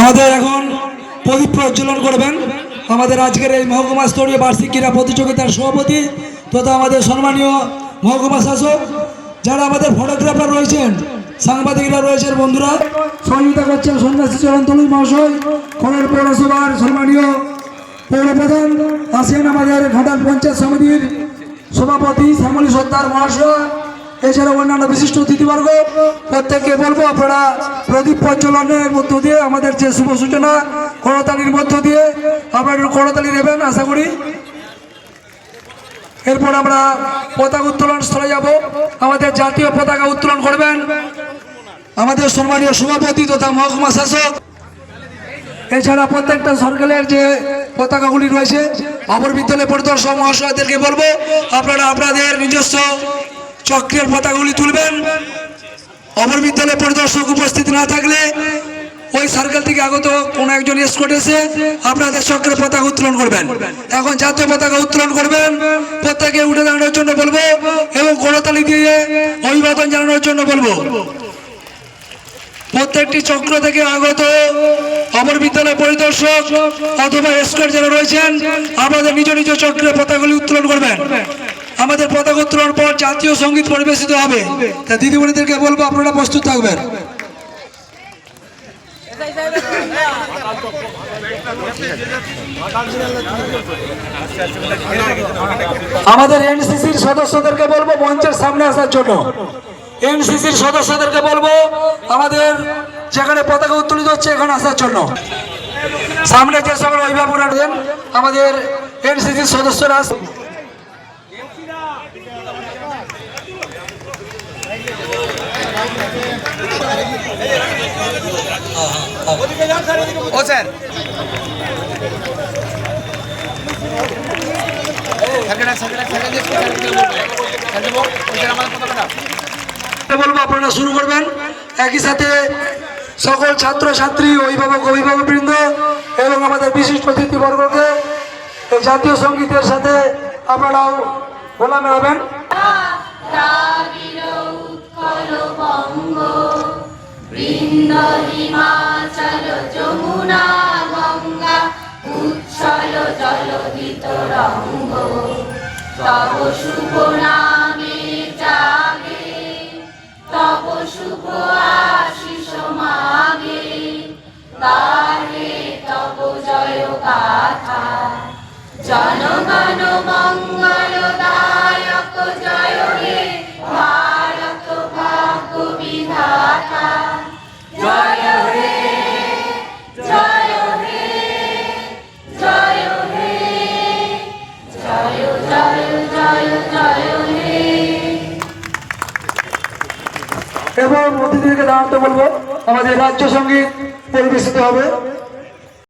আমাদের এখন প্রদীপ প্রজ্বলন করবেন। আমাদের আজকের এই মহকুমা স্তরীয় বার্ষিক ক্রীড়া প্রতিযোগিতার সভাপতি তথা আমাদের সম্মানীয় মহকুমা শাসক, যারা আমাদের ফটোগ্রাফার রয়েছেন, সাংবাদিকরা রয়েছেন বন্ধুরা। সহযোগিতা করছেন সন্ন্যাসী চরণ তলুই মহাশয় খড়ের পৌরসভার সম্মানীয় পৌরপ্রধান, আসেন আমাদের ঘাটাল পঞ্চায়েত সমিতির সভাপতি শ্যামলী সর্দার মহাশয়। এছাড়াও অন্যান্য বিশিষ্ট অতিথিবর্গ, প্রত্যেককে বলব আপনারা প্রদীপ প্রজ্বলনের মধ্য দিয়ে আমাদের যে শুভ সূচনা করতালির মধ্য দিয়ে আপনারা করতালি নেবেন, আশা করি। এরপর আমরা পতাকা উত্তোলন স্থলে যাব। আমাদের জাতীয় পতাকা উত্তোলন করবেন আমাদের সম্মানীয় সভাপতি তথা মহকুমা শাসক। এছাড়া প্রত্যেকটা সরকারের যে পতাকাগুলি রয়েছে, অপর বিদ্যালয় পরিদর্শক মহাশয়দেরকে বলব, আপনারা আপনাদের নিজস্ব চক্রের পতাকাগুলি তুলবেন। অমর বিদ্যালয় পরিদর্শক উপস্থিত না থাকলে ওই সার্কেল থেকে আগত কোনো একজন এসকোট এসে আপনাদের চক্রের পতাকা উত্তোলন করবেন। এখন জাতীয় পতাকা উত্তোলন করবেন। প্রত্যেকে উঠে দাঁড়ানোর জন্য বলব এবং করতালি দিয়ে অভিবাদন জানানোর জন্য বলব। প্রত্যেকটি চক্র থেকে আগত অমর বিদ্যালয় পরিদর্শক অথবা এসকর যারা রয়েছেন, আপনাদের নিজ নিজ চক্রের পতাকাগুলি উত্তোলন করবেন। আমাদের পতাকা উত্তোলন পর জাতীয় সংগীত পরিবেশিত হবে। তা দিদিমণিদেরকে বলব, আপনারা প্রস্তুত থাকবেন। আমাদের এনসিসির সদস্যদেরকে বলব, মঞ্চের সামনে আসার জন্য। এনসিসির সদস্যদেরকে বলব, আমাদের যেখানে পতাকা উত্তোলিত হচ্ছে, এখানে আসার জন্য। সামনে যে সকল অভিভাবকরা আমাদের এনসিসির সদস্যরা ও স্যার। বলব আপনারা শুরু করবেন। একই সাথে সকল ছাত্র ছাত্রী অভিভাবক অভিভাবকবৃন্দ এবং আমাদের বিশিষ্ট অতিথিবর্গকে এই জাতীয় সঙ্গীতের সাথে আপনারাও গোলা মেলাবেন দ্রাবিড় উৎকল বঙ্গ বৃন্দ যমুনা গঙ্গা রঙ্গ তব জাগে মাগে। তব গাথা। জনগণ মঙ্গলদায়ক এবং অতিথিদেরকে দাঁড়াতে বলব। আমাদের রাজ্য সংগীত পরিবেশিত হবে।